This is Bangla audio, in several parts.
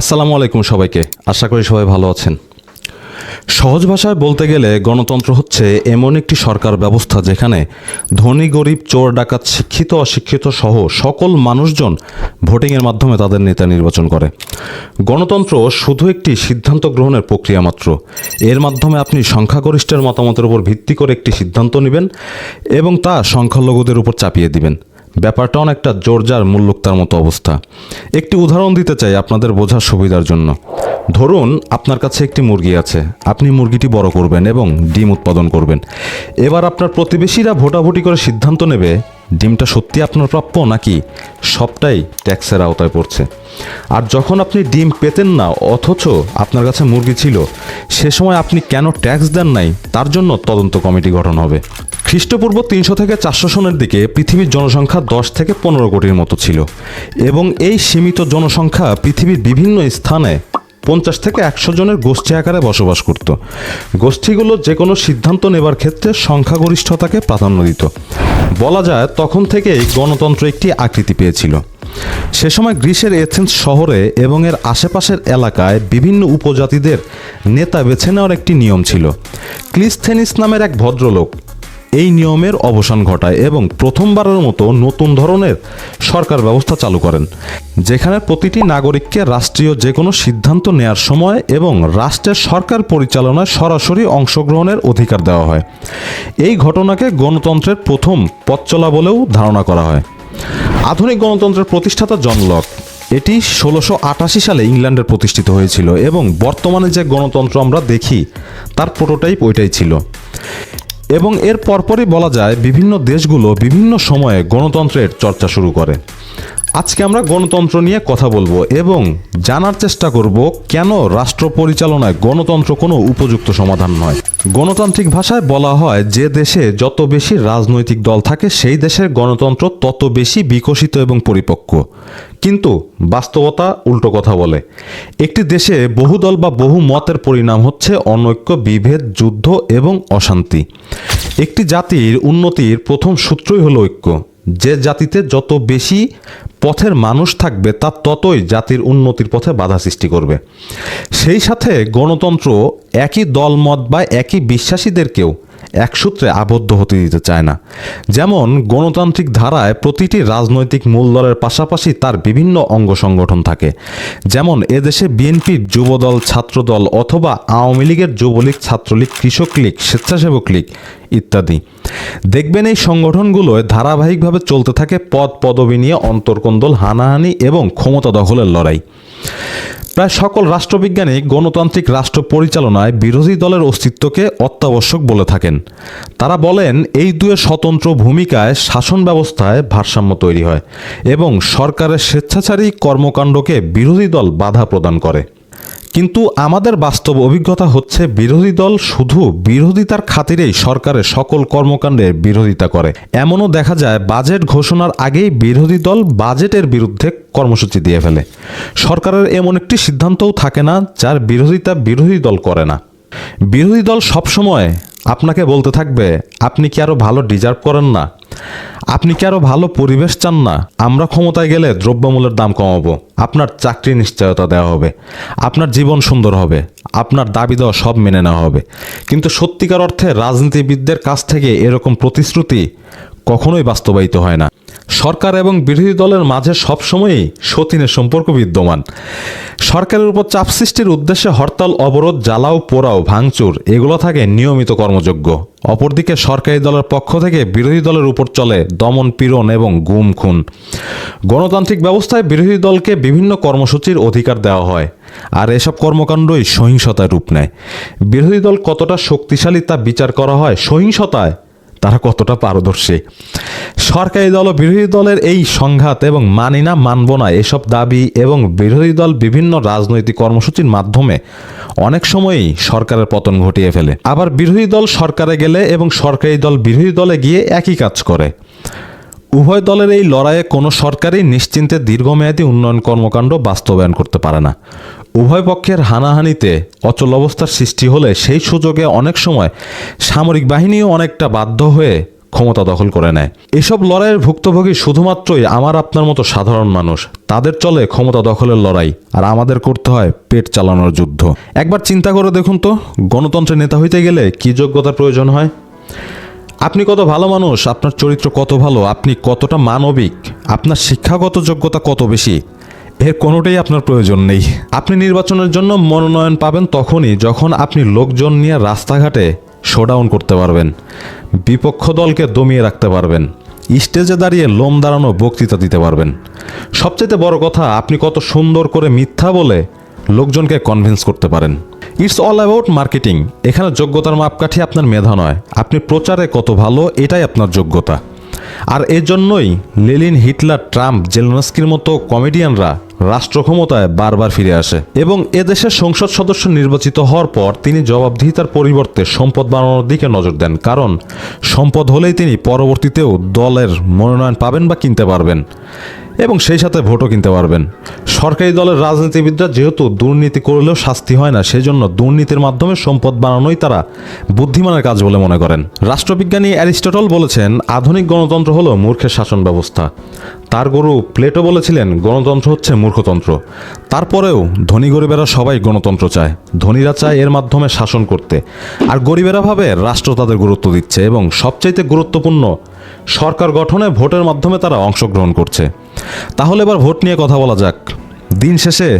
আসসালামু আলাইকুম সবাইকে। আশা করি সবাই ভালো আছেন। সহজ ভাষায় বলতে গেলে গণতন্ত্র হচ্ছে এমন একটি সরকার ব্যবস্থা যেখানে ধনী, গরিব, চোর, ডাকাত, শিক্ষিত, অশিক্ষিত সহ সকল মানুষজন ভোটিংয়ের মাধ্যমে তাদের নেতা নির্বাচন করে। গণতন্ত্র শুধু একটি সিদ্ধান্ত গ্রহণের প্রক্রিয়া মাত্র। এর মাধ্যমে আপনি সংখ্যাগরিষ্ঠের মতামতের উপর ভিত্তি করে একটি সিদ্ধান্ত নেবেন এবং তা সংখ্যালঘুদের উপর চাপিয়ে দিবেন। ব্যাপারটা অনেকটা জোরজার মুল্লুকতার মতো অবস্থা। একটি উদাহরণ দিতে চাই আপনাদের বোঝার সুবিধার জন্য। ধরুন, আপনার কাছে একটি মুরগি আছে। আপনি মুরগিটি বড় করবেন এবং ডিম উৎপাদন করবেন। এবার আপনার প্রতিবেশীরা ভোটাভুটি করে সিদ্ধান্ত নেবে, ডিমটা সত্যি আপনার প্রাপ্য নাকি সবটাই ট্যাক্সের আওতায় পড়ছে। আর যখন আপনি ডিম পেতেন না, অথচ আপনার কাছে মুরগি ছিল, সে সময় আপনি কেন ট্যাক্স দেন নাই, তার জন্য তদন্ত কমিটি গঠন হবে। খ্রিস্টপূর্ব তিনশো থেকে চারশো সনের দিকে পৃথিবীর জনসংখ্যা দশ থেকে পনেরো কোটির মতো ছিল। এবং এই সীমিত জনসংখ্যা পৃথিবীর বিভিন্ন স্থানে পঞ্চাশ থেকে একশো জনের গোষ্ঠী আকারে বসবাস করত। গোষ্ঠীগুলো যে কোনো সিদ্ধান্ত নেবার ক্ষেত্রে সংখ্যাগরিষ্ঠতাকে প্রাধান্য দিত। বলা যায় তখন থেকেই গণতন্ত্র একটি আকৃতি পেয়েছিল। সে সময় গ্রিসের এথেন্স শহরে এবং এর আশেপাশের এলাকায় বিভিন্ন উপজাতিদের নেতা বেছে নেওয়ার একটি নিয়ম ছিল। ক্লিস্থেনিস নামের এক ভদ্রলোক এই নিয়মের অবসান ঘটায় এবং প্রথমবারের মতো নতুন ধরনের সরকার ব্যবস্থা চালু করেন, যেখানে প্রতিটি নাগরিককে রাষ্ট্রীয় যে কোনো সিদ্ধান্ত নেয়ার সময় এবং রাষ্ট্রের সরকার পরিচালনায় সরাসরি অংশগ্রহণের অধিকার দেওয়া হয়। এই ঘটনাকে গণতন্ত্রের প্রথম পথ চলা বলেও ধারণা করা হয়। আধুনিক গণতন্ত্রের প্রতিষ্ঠাতা জন লক, এটি ষোলোশো আটাশি সালে ইংল্যান্ডে প্রতিষ্ঠিত হয়েছিল এবং বর্তমানে যে গণতন্ত্র আমরা দেখি, তার প্রোটোটাইপ ওইটাই ছিল। এবং এর পরপরই বলা যায় বিভিন্ন দেশগুলো বিভিন্ন সময়ে গণতন্ত্রের চর্চা শুরু করে। আজকে আমরা গণতন্ত্র নিয়ে কথা বলব এবং জানার চেষ্টা করব কেন রাষ্ট্র পরিচালনায় গণতন্ত্র কোনো উপযুক্ত সমাধান নয়। গণতান্ত্রিক ভাষায় বলা হয় যে দেশে যত বেশি রাজনৈতিক দল থাকে, সেই দেশের গণতন্ত্র তত বেশি বিকশিত এবং পরিপক্ক। কিন্তু বাস্তবতা উল্টো কথা বলে। একটি দেশে বহু দল বা বহু মতের পরিণাম হচ্ছে অনৈক্য, বিভেদ, যুদ্ধ এবং অশান্তি। একটি জাতির উন্নতির প্রথম সূত্রই হলো ঐক্য। যে জাতিতে যত বেশি পথের মানুষ থাকবে, তা ততই জাতির উন্নতির পথে বাধা সৃষ্টি করবে। সেই সাথে গণতন্ত্র একই দলমত বা একই বিশ্বাসীদেরকেও এক সূত্রে আবদ্ধ হতে দিতে চায় না। যেমন, গণতান্ত্রিক ধারায় প্রতিটি রাজনৈতিক মূল দলের পাশাপাশি তার বিভিন্ন অঙ্গ সংগঠন থাকে। যেমন, এদেশে বিএনপির যুবদল, ছাত্রদল অথবা আওয়ামী লীগের যুবলীগ, ছাত্রলীগ, কৃষক লীগ, স্বেচ্ছাসেবক লীগ ইত্যাদি। দেখবেন এই সংগঠনগুলোয় ধারাবাহিকভাবে চলতে থাকে পদ পদবি নিয়ে অন্তর্কন্দল হানাহানি এবং ক্ষমতা দখলের লড়াই। প্রায় সকল রাষ্ট্রবিজ্ঞানী গণতান্ত্রিক রাষ্ট্র পরিচালনায় বিরোধী দলের অস্তিত্বকে অত্যাবশ্যক বলে থাকেন। তারা বলেন, এই দুয়ের স্বতন্ত্র ভূমিকায় শাসন ব্যবস্থায় ভারসাম্য তৈরি হয় এবং সরকারের স্বেচ্ছাচারী কর্মকাণ্ডকে বিরোধী দল বাধা প্রদান করে। কিন্তু আমাদের বাস্তব অভিজ্ঞতা হচ্ছে, বিরোধী দল শুধু বিরোধিতার খাতিরেই সরকারের সকল কর্মকাণ্ডে বিরোধিতা করে। এমনও দেখা যায়, বাজেট ঘোষণার আগেই বিরোধী দল বাজেটের বিরুদ্ধে কর্মসূচি দিয়ে ফেলে। সরকারের এমন একটি সিদ্ধান্তও থাকে না যার বিরোধিতা বিরোধী দল করে না। বিরোধী দল সবসময় আপনাকে বলতে থাকবে, আপনি কি আরও ভালো ডিজার্ভ করেন না? আপনি কি আরও ভালো পরিবেশ চান না? আমরা ক্ষমতায় গেলে দ্রব্যমূল্যের দাম কমাবো। আপনার চাকরি নিশ্চয়তা দেওয়া হবে। আপনার জীবন সুন্দর হবে। আপনার দাবি দেওয়া সব মেনে নেওয়া হবে। কিন্তু সত্যিকার অর্থে রাজনীতিবিদদের কাছ থেকে এরকম প্রতিশ্রুতি কখনোই বাস্তবায়িত হয় না। সরকার এবং বিরোধী দলের মাঝে সবসময়ই সতীনের সম্পর্ক বিদ্যমান। সরকারের উপর চাপ সৃষ্টির উদ্দেশ্যে হরতাল, অবরোধ, জ্বালাও, পোড়াও, ভাঙচুর, এগুলো থাকে নিয়মিত কর্মযোগ্য। অপরদিকে সরকারি দলের পক্ষ থেকে বিরোধী দলের উপর চলে দমন, পীড়ন এবং গুম, খুন। গণতান্ত্রিক ব্যবস্থায় বিরোধী দলকে বিভিন্ন কর্মসূচির অধিকার দেওয়া হয়, আর এসব কর্মকাণ্ডই সহিংসতায় রূপ নেয়। বিরোধী দল কতটা শক্তিশালী তা বিচার করা হয় সহিংসতায় তারা কতটা পারদর্শী? সরকারি দল ও বিরোধী দলের এই সংঘাত এবং মানি না মানব না এসব দাবি এবং বিরোধী দল বিভিন্ন রাজনৈতিক কর্মসূচির মাধ্যমে অনেক সময়ই সরকারের পতন ঘটিয়ে ফেলে। আবার বিরোধী দল সরকারে গেলে এবং সরকারি দল বিরোধী দলে গিয়ে একই কাজ করে। উভয় দলের এই লড়াইয়ে কোনো সরকারই নিশ্চিন্তে দীর্ঘমেয়াদী উন্নয়ন কর্মকাণ্ড বাস্তবায়ন করতে পারে না। উভয় পক্ষের হানাহানিতে অচল অবস্থার সৃষ্টি হলে সেই সুযোগে অনেক সময় সামরিক বাহিনীও অনেকটা বাধ্য হয়ে ক্ষমতা দখল করে নেয়। এসব লড়াইয়ের ভুক্তভোগী শুধুমাত্রই আমার আপনার মতো সাধারণ মানুষ। তাদের চলে ক্ষমতা দখলের লড়াই আর আমাদের করতে হয় পেট চালানোর যুদ্ধ। একবার চিন্তা করে দেখুন তো, গণতন্ত্রের নেতা হইতে গেলে কি যোগ্যতার প্রয়োজন হয়? আপনি কত ভালো মানুষ, আপনার চরিত্র কত ভালো, আপনি কতটা মানবিক, আপনার শিক্ষাগত যোগ্যতা কত বেশি? এর কোনোটাই আপনার প্রয়োজন নেই। আপনি নির্বাচনের জন্য মনোনয়ন পাবেন তখনই যখন আপনি লোকজন নিয়ে রাস্তাঘাটে শোডাউন করতে পারবেন, বিপক্ষ দলকে দমিয়ে রাখতে পারবেন, স্টেজে দাঁড়িয়ে লোম দাঁড়ানো বক্তৃতা দিতে পারবেন। সবচেয়ে বড় কথা, আপনি কত সুন্দর করে মিথ্যা বলে লোকজনকে কনভিন্স করতে পারেন। ইটস অল অ্যাবাউট মার্কেটিং এখানে যোগ্যতার মাপকাঠি আপনার মেধা নয়। আপনি প্রচারে কত ভালো, এটাই আপনার যোগ্যতা। আর এজন্যই জন্যই লেলিন হিটলার, ট্রাম্প, জেলনস্কির মতো কমেডিয়ানরা রাষ্ট্র ক্ষমতায় বারবার ফিরে আসে এবং এদেশের সংসদ সদস্য নির্বাচিত হওয়ার পর তিনি জবাবদিহিতার পরিবর্তে সম্পদ বানানোর দিকে নজর দেন, কারণ সম্পদ হলেই তিনি পরবর্তীতেও দলের মনোনয়ন পাবেন বা কিনতে পারবেন। এবং সেই সাথে ভোটও কিনতে পারবেন। সরকারি দলের রাজনীতিবিদরা যেহেতু দুর্নীতি করলেও শাস্তি হয় না, সেজন্য দুর্নীতির মাধ্যমে সম্পদ বানানোই তারা বুদ্ধিমানের কাজ বলে মনে করেন। রাষ্ট্রবিজ্ঞানী অ্যারিস্টটল বলেছেন, আধুনিক গণতন্ত্র হলো মূর্খের শাসন ব্যবস্থা। তার গুরু প্লেটো বলেছিলেন, গণতন্ত্র হচ্ছে মূর্খতন্ত্র। তারপরেও ধনী গরিবেরা সবাই গণতন্ত্র চায়। ধনীরা চায় এর মাধ্যমে শাসন করতে। আর গরিবেরা ভাবে রাষ্ট্র তাদের গুরুত্ব দিচ্ছে এবং সবচাইতে গুরুত্বপূর্ণ সরকার গঠনে ভোটের মাধ্যমে তারা অংশগ্রহণ করছে। তাহলে এবার ভোট নিয়ে কথা বলা যাক। দিন শেষে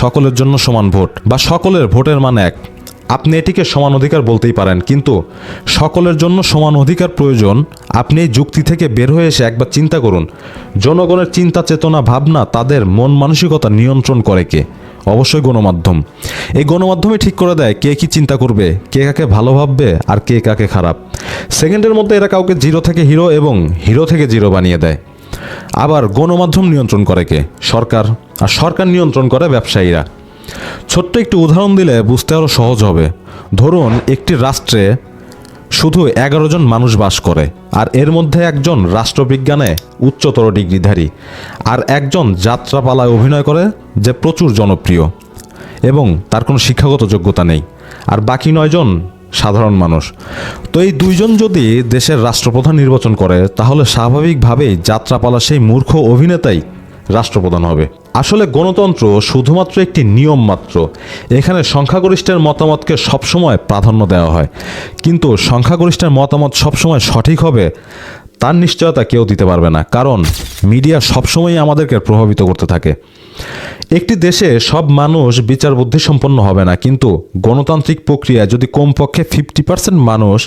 সকলের জন্য সমান ভোট বা সকলের ভোটের মান এক। আপনি এটিকে সমান অধিকার বলতেই পারেন, কিন্তু সকলের জন্য সমান অধিকার প্রয়োজন, আপনি এই যুক্তি থেকে বের হয়ে এসে একবার চিন্তা করুন, জনগণের চিন্তা, চেতনা, ভাবনা, তাদের মন মানসিকতা নিয়ন্ত্রণ করে কে? অবশ্যই গণমাধ্যম। এই গণমাধ্যমে ঠিক করে দেয় কে কি চিন্তা করবে, কে কাকে ভালো ভাববে আর কে কাকে খারাপ। সেকেন্ডের মধ্যে এরা কাউকে জিরো থেকে হিরো এবং হিরো থেকে জিরো বানিয়ে দেয়। আবার গণমাধ্যম নিয়ন্ত্রণ করে কে? সরকার। আর সরকার নিয়ন্ত্রণ করে ব্যবসায়ীরা। ছোট্ট একটি উদাহরণ দিলে বুঝতে আরও সহজ হবে। ধরুন, একটি রাষ্ট্রে শুধু এগারো জন মানুষ বাস করে, আর এর মধ্যে একজন রাষ্ট্রবিজ্ঞানে উচ্চতর ডিগ্রিধারী, আর একজন যাত্রাপালায় অভিনয় করে যে প্রচুর জনপ্রিয়, এবং তার কোনো শিক্ষাগত যোগ্যতা নেই, আর বাকি নয়জন সাধারণ মানুষ। তো এই দুইজন যদি দেশের রাষ্ট্রপ্রধান নির্বাচন করে, তাহলে স্বাভাবিকভাবেই যাত্রাপালা সেই মূর্খ অভিনেতাই রাষ্ট্রপ্রধান হবে। আসলে গণতন্ত্র শুধুমাত্র একটি নিয়ম মাত্র। এখানে সংখ্যাগরিষ্ঠের মতামতকে সবসময় প্রাধান্য দেওয়া হয়। কিন্তু সংখ্যাগরিষ্ঠের মতামত সবসময় সঠিক হবে? তার নিশ্চয়তা কেউ দিতে পারবে না, কারণ মিডিয়া সবসময়ই আমাদেরকে প্রভাবিত করতে থাকে। একটি দেশে সব মানুষ বিচার বুদ্ধি সম্পন্ন হবে না, কিন্তু গণতান্ত্রিক প্রক্রিয়ায় যদি কমপক্ষে ফিফটি পার্সেন্ট মানুষ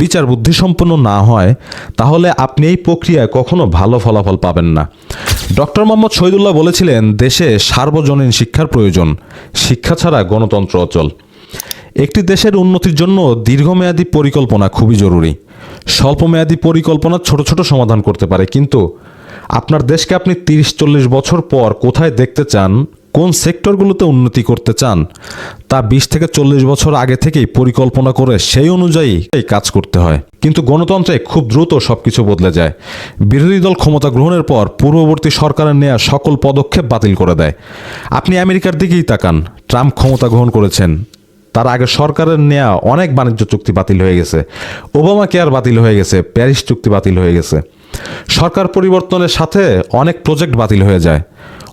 বিচার বুদ্ধি সম্পন্ন না হয়, তাহলে আপনি এই প্রক্রিয়ায় কখনো ভালো ফলাফল পাবেন না। ডক্টর মোহাম্মদ শহীদুল্লাহ বলেছিলেন, দেশে সার্বজনীন শিক্ষার প্রয়োজন, শিক্ষা ছাড়া গণতন্ত্র অচল। একটি দেশের উন্নতির জন্য দীর্ঘমেয়াদী পরিকল্পনা খুবই জরুরি। স্বল্পমেয়াদী পরিকল্পনা ছোট ছোট সমাধান করতে পারে, কিন্তু আপনার দেশকে আপনি তিরিশ চল্লিশ বছর পর কোথায় দেখতে চান, কোন সেক্টরগুলোতে উন্নতি করতে চান, তা বিশ থেকে চল্লিশ বছর আগে থেকেই পরিকল্পনা করে সেই অনুযায়ী কাজ করতে হয়। কিন্তু গণতন্ত্রে খুব দ্রুত সবকিছু বদলে যায়। বিরোধী দল ক্ষমতা গ্রহণের পর পূর্ববর্তী সরকারের নেওয়া সকল পদক্ষেপ বাতিল করে দেয়। আপনি আমেরিকার দিকেই তাকান। ট্রাম্প ক্ষমতা গ্রহণ করেছেন। তার আগে সরকারের নেওয়া অনেক বাণিজ্য চুক্তি বাতিল হয়ে গেছে। ওবামা কেয়ার বাতিল হয়ে গেছে? প্যারিস চুক্তি বাতিল হয়ে গেছে। সরকার পরিবর্তনের সাথে অনেক প্রজেক্ট বাতিল হয়ে যায়।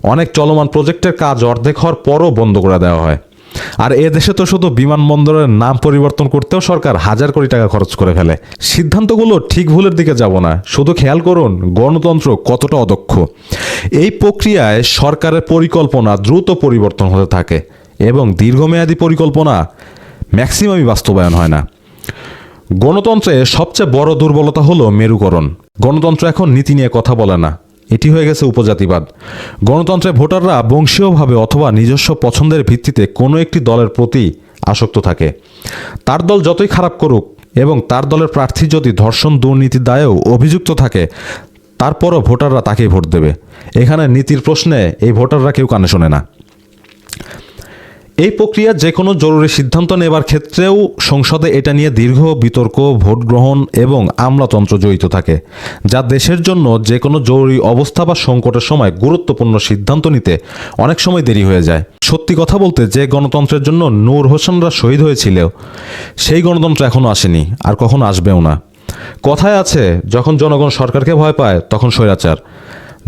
অনেক চলমান প্রজেক্টের কাজ অর্ধেক হওয়ার পরও বন্ধ করে দেওয়া হয়। আর এ দেশে তো শুধু বিমানবন্দরের নাম পরিবর্তন করতেও সরকার হাজার কোটি টাকা খরচ করে ফেলে। সিদ্ধান্তগুলো ঠিক ভুলের দিকে যাব না। শুধু খেয়াল করুন, গণতন্ত্র কতটা অদক্ষ। এই প্রক্রিয়ায় সরকারের পরিকল্পনা দ্রুত পরিবর্তন হতে থাকে। এবং দীর্ঘমেয়াদী পরিকল্পনা ম্যাক্সিমামই বাস্তবায়ন হয় না। গণতন্ত্রে সবচেয়ে বড় দুর্বলতা হলো মেরুকরণ। গণতন্ত্র এখন নীতি নিয়ে কথা বলে না। এটি হয়ে গেছে উপজাতিবাদ। গণতন্ত্রে ভোটাররা বংশীয়ভাবে অথবা নিজস্ব পছন্দের ভিত্তিতে কোনো একটি দলের প্রতি আসক্ত থাকে। তার দল যতই খারাপ করুক এবং তার দলের প্রার্থী যদি ধর্ষণ, দুর্নীতি দায়েও অভিযুক্ত থাকে, তারপরও ভোটাররা তাকেই ভোট দেবে। এখানে নীতির প্রশ্নে এই ভোটাররা কেউ কানে শোনে না। এই প্রক্রিয়া যে কোনো জরুরি সিদ্ধান্ত নেবার ক্ষেত্রেও সংসদে এটা নিয়ে দীর্ঘ বিতর্ক, ভোট গ্রহণ এবং আমলাতন্ত্র জড়িত থাকে, যা দেশের জন্য যে কোনো জরুরি অবস্থা বা সংকটের সময় গুরুত্বপূর্ণ সিদ্ধান্ত নিতে অনেক সময় দেরি হয়ে যায়। সত্যি কথা বলতে যে গণতন্ত্রের জন্য নূর হোসেনরা শহীদ হয়েছিল সেই গণতন্ত্র এখনও আসেনি, আর কখনো আসবেও না। কথায় আছে, যখন জনগণ সরকারকে ভয় পায়, তখন স্বৈরাচার।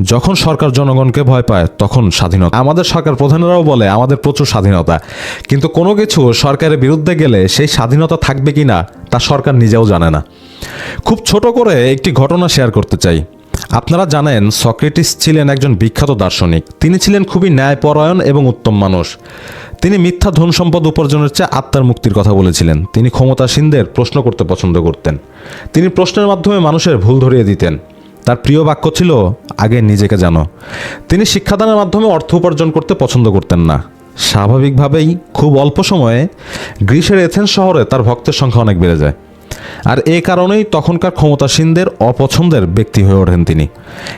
যখন সরকার জনগণকে ভয় পায়, তখন স্বাধীনতা। আমাদের সরকার প্রধানেরাও বলে, আমাদের প্রচুর স্বাধীনতা। কিন্তু কোনো কিছু সরকারের বিরুদ্ধে গেলে সেই স্বাধীনতা থাকবে কি না তা সরকার নিজেও জানে না। খুব ছোট করে একটি ঘটনা শেয়ার করতে চাই। আপনারা জানেন, সক্রেটিস ছিলেন একজন বিখ্যাত দার্শনিক। তিনি ছিলেন খুবই ন্যায়পরায়ণ এবং উত্তম মানুষ। তিনি মিথ্যা ধন সম্পদ উপার্জনের চেয়ে আত্মার মুক্তির কথা বলেছিলেন। তিনি ক্ষমতাসীনদের প্রশ্ন করতে পছন্দ করতেন। তিনি প্রশ্নের মাধ্যমে মানুষের ভুল ধরিয়ে দিতেন। তার প্রিয় বাক্য ছিল, আগে নিজেকে জানো। তিনি শিক্ষাদানের মাধ্যমে অর্থ উপার্জন করতে পছন্দ করতেন না। স্বাভাবিকভাবেই খুব অল্প সময়ে গ্রীসের এথেন্স শহরে তার ভক্তের সংখ্যা অনেক বেড়ে যায়। আর এ কারণেই তখনকার ক্ষমতাসীনদের অপছন্দের ব্যক্তি হয়ে ওঠেন তিনি।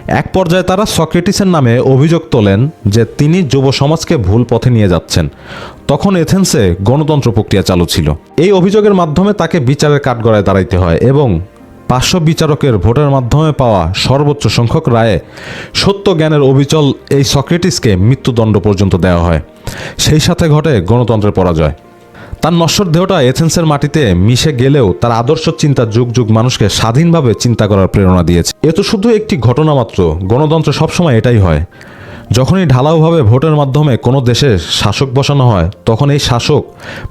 এক পর্যায়ে তারা সক্রেটিসের নামে অভিযোগ তোলেন যে তিনি যুব সমাজকে ভুল পথে নিয়ে যাচ্ছেন। তখন এথেন্সে গণতন্ত্র প্রক্রিয়া চালু ছিল। এই অভিযোগের মাধ্যমে তাকে বিচারের কাঠগড়ায় দাঁড়াইতে হয় এবং পাঁচশো বিচারকের ভোটের মাধ্যমে পাওয়া সর্বোচ্চ সংখ্যক রায়ে সত্য জ্ঞানের অবিচল এই সক্রেটিসকে মৃত্যুদণ্ড পর্যন্ত দেওয়া হয়। সেই সাথে ঘটে গণতন্ত্রের পরাজয়। তার নশ্বর দেহটা এথেন্সের মাটিতে মিশে গেলেও তার আদর্শ চিন্তা যুগ যুগ মানুষকে স্বাধীনভাবে চিন্তা করার প্রেরণা দিয়েছে। এ তো শুধু একটি ঘটনা মাত্র, গণতন্ত্র সবসময় এটাই হয়। যখনই ঢালাওভাবে ভোটের মাধ্যমে কোনো দেশে শাসক বসানো হয়, তখন এই শাসক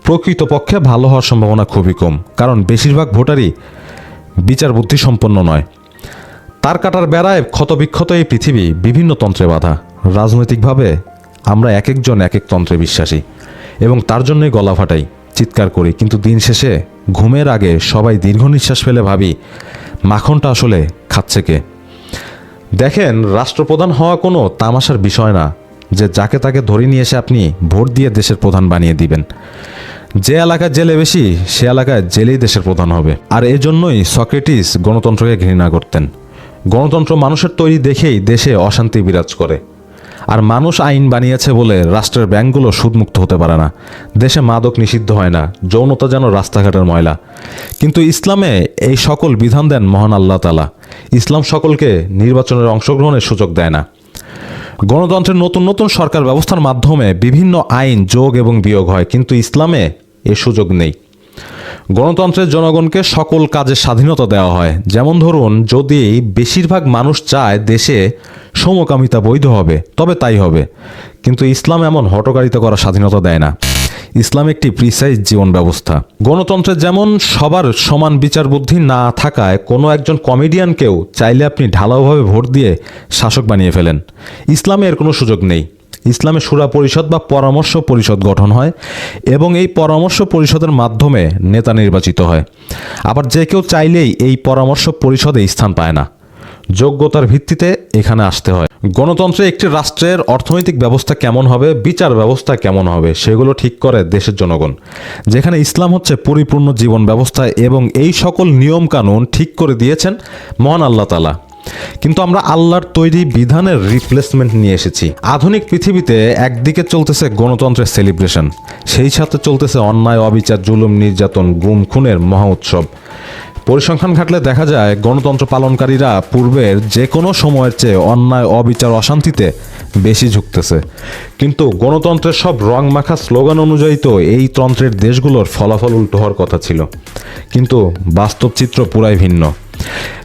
প্রকৃতপক্ষে ভালো হওয়ার সম্ভাবনা খুবই কম। কারণ বেশিরভাগ ভোটারই বিচার বুদ্ধি সম্পন্ন নয়। তার কাটার বেড়ায় ক্ষতবিক্ষত এই পৃথিবী বিভিন্ন তন্ত্রে বাধা। রাজনৈতিকভাবে আমরা এক একজন এক এক তন্ত্রে বিশ্বাসী এবং তার জন্যই গলা ফাটাই, চিৎকার করি। কিন্তু দিন শেষে, ঘুমের আগে সবাই দীর্ঘ নিঃশ্বাস ফেলে ভাবি, মাখনটা আসলে খাচ্ছে কে? দেখেন, রাষ্ট্রপ্রধান হওয়া কোনো তামাশার বিষয় না, যে যাকে তাকে ধরে নিয়ে এসে আপনি ভোট দিয়ে দেশের প্রধান বানিয়ে দিবেন। যে এলাকায় জেলে বেশি, সে এলাকায় জেলেই দেশের প্রধান হবে। আর এজন্যই সক্রেটিস গণতন্ত্রকে ঘৃণা করতেন। গণতন্ত্র মানুষের তৈরি দেখেই দেশে অশান্তি বিরাজ করে। আর মানুষ আইন বানিয়েছে বলে রাষ্ট্রের ব্যাংকগুলো সুদমুক্ত হতে পারে না। দেশে মাদক নিষিদ্ধ হয় না, যৌনতা যেন রাস্তাঘাটের ময়লা। কিন্তু ইসলামে এই সকল বিধান দেন মহান আল্লাহ তালা ইসলাম সকলকে নির্বাচনের অংশগ্রহণের সুযোগ দেয় না। গণতন্ত্রের নতুন নতুন সরকার ব্যবস্থার মাধ্যমে বিভিন্ন আইন যোগ এবং বিয়োগ হয়। কিন্তু ইসলামে এ সুযোগ নেই। গণতন্ত্রের জনগণকে সকল কাজের স্বাধীনতা দেওয়া হয়। যেমন ধরুন, যদি বেশিরভাগ মানুষ চায় দেশে সমকামিতা বৈধ হবে, তবে তাই হবে। কিন্তু ইসলাম এমন হটকারিতা করার স্বাধীনতা দেয় না। ইসলাম একটি প্রিসাইজ জীবন ব্যবস্থা। গণতন্ত্রের যেমন সবার সমান বিচার বুদ্ধি না থাকায় কোনো একজন কমেডিয়ানকেও চাইলে আপনি ঢালাওভাবে ভোট দিয়ে শাসক বানিয়ে ফেলেন। ইসলামে এর কোনো সুযোগ নেই। ইসলামে সুরা পরিষদ বা পরামর্শ পরিষদ গঠন হয় এবং এই পরামর্শ পরিষদের মাধ্যমে নেতা নির্বাচিত হয়। আবার যে কেউ চাইলেই এই পরামর্শ পরিষদে স্থান পায় না। যোগ্যতার ভিত্তিতে এখানে আসতে হয়। গণতন্ত্রে একটি রাষ্ট্রের অর্থনৈতিক ব্যবস্থা কেমন হবে, বিচার ব্যবস্থা কেমন হবে, সেগুলো ঠিক করে দেশের জনগণ। যেখানে ইসলাম হচ্ছে পরিপূর্ণ জীবন ব্যবস্থা এবং এই সকল নিয়ম কানুন ঠিক করে দিয়েছেন মহান আল্লাহ তালা কিন্তু আমরা আল্লাহর তৈরি বিধানের রিপ্লেসমেন্ট নিয়ে এসেছি। আধুনিক পৃথিবীতে একদিকে চলতেছে গণতন্ত্রের সেলিব্রেশন সেই সাথে চলতেছে অন্যায়, অবিচার, জুলুম, নির্যাতন, গুম, খুনের মহা উৎসব। পরিসংখ্যান ঘাটলে দেখা যায়, গণতন্ত্র পালনকারীরা পূর্বের যে কোনো সময়ের চেয়ে অন্যায়, অবিচার, অশান্তিতে বেশি ঝুঁকতেছে। কিন্তু গণতন্ত্রের সব রং মাখা স্লোগান অনুযায়ী তো এই তন্ত্রের দেশগুলোর ফলাফল উল্টো হওয়ার কথা ছিল। কিন্তু বাস্তব চিত্র পুরাই ভিন্ন।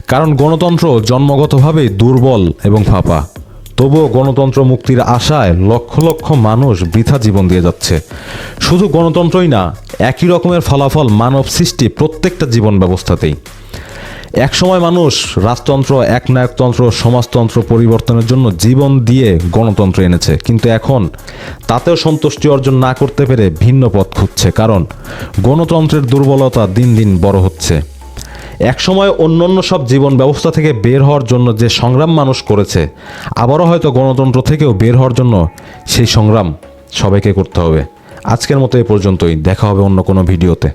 কারণ গণতন্ত্র জন্মগতভাবেই দুর্বল এবং ফাঁপা। তবুও গণতন্ত্র মুক্তির আশায় লক্ষ লক্ষ মানুষ বৃথা জীবন দিয়ে যাচ্ছে। শুধু গণতন্ত্রই না, একই রকমের ফলাফল মানব সৃষ্টি প্রত্যেকটা জীবন ব্যবস্থাতেই। একসময় মানুষ রাজতন্ত্র, একনায়কতন্ত্র, সমাজতন্ত্র পরিবর্তনের জন্য জীবন দিয়ে গণতন্ত্র এনেছে। কিন্তু এখন তাতেও সন্তুষ্টি অর্জন না করতে পেরে ভিন্ন পথ খুঁজছে, কারণ গণতন্ত্রের দুর্বলতা দিন দিন বড় হচ্ছে। একসময় অন্য অন্য সব জীবন ব্যবস্থা থেকে বের হওয়ার জন্য যে সংগ্রাম মানুষ করেছে, আবারও হয়তো গণতন্ত্র থেকেও বের হওয়ার জন্য সেই সংগ্রাম সবাইকে করতে হবে। আজকের মতো এ পর্যন্তই। দেখা হবে অন্য কোনো ভিডিওতে।